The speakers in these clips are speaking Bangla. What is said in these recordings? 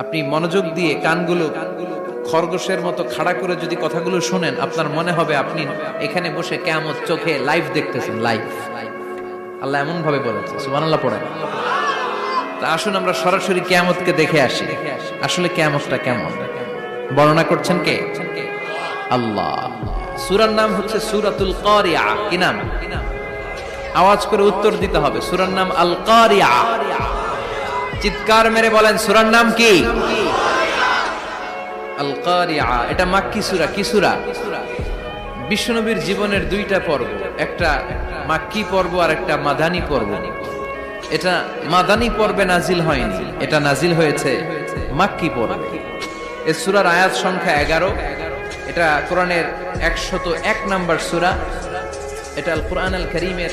আপনি মনোযোগ দিয়ে কানগুলো খরগোশের মতো খাড়া করে যদি কথাগুলো শুনেন, আপনার মনে হবে আপনি এখানে বসে কেমন চোখে লাইভ দেখতেছেন লাইভ আল্লাহ এমন ভাবে বলেছে সুবহানাল্লাহ পড়েন। তা আসুন আমরা সরাসরি কেয়ামতকে দেখে আসি। আসলে কেয়ামতটা কেমন? বর্ণনা করছেন কে? আল্লাহ। সূরার নাম হচ্ছে সূরাতুল কারিয়া। কি নাম? আওয়াজ করে উত্তর দিতে হবে। সুরার নাম আল কারিয়া। চিৎকার মেরে বলেন, সূরার নাম কি? আল এটা মাক্কি সূরা, কি সূরা? বিশ্বনবীর জীবনের দুইটা পর্ব, একটা মাক্কি পর্ব আর একটা মাদানী পর্ব। এটা মাদানী পর্বে নাজিল হয়নি, এটা নাজিল হয়েছে মাক্কি পর্বে। এ সূরার আয়াত সংখ্যা এগারো। এটা কোরআনের একশত এক নাম্বার সুরা। এটা আল কোরআন আল করিমের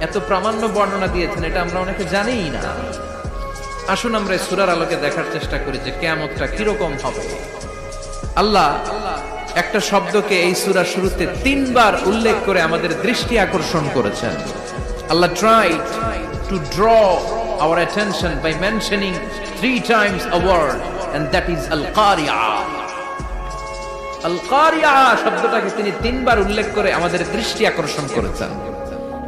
এত প্রামাণ্য বর্ণনা দিয়েছেন, এটা আমরা অনেকে জানিই না। আসুন আমরা এই সূরার আলোকে দেখার চেষ্টা করি যে কিয়ামতটা কীরকম হবে। আল্লাহ একটা শব্দকে এই সূরার শুরুতে তিনবার উল্লেখ করে আমাদের দৃষ্টি আকর্ষণ করেছেন। Allah tried to draw our attention by mentioning three times a word, and that is al-qari'a. আল-কারিয়া শব্দটাকে তিনি তিনবার উল্লেখ করে আমাদের দৃষ্টি আকর্ষণ করেছেন।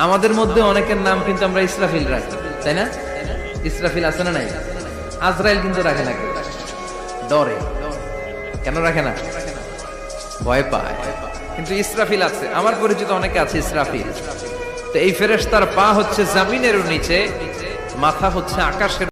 আমাদের মধ্যে অনেকের নাম কিন্তু আমরা ইসরাফিল রাখি, তাই না? ইসরাফিল আছে না নাই? আজরাইল কিন্তু রাখে না। ডরে। কেন রাখে না? ভয় পায়। কিন্তু ইসরাফিল আছে। আমার পরিচিত অনেকে আছে ইসরাফিল। তো এই ফেরেস্তার পা হচ্ছে জামিনের নিচে, মাথা হচ্ছে আকাশের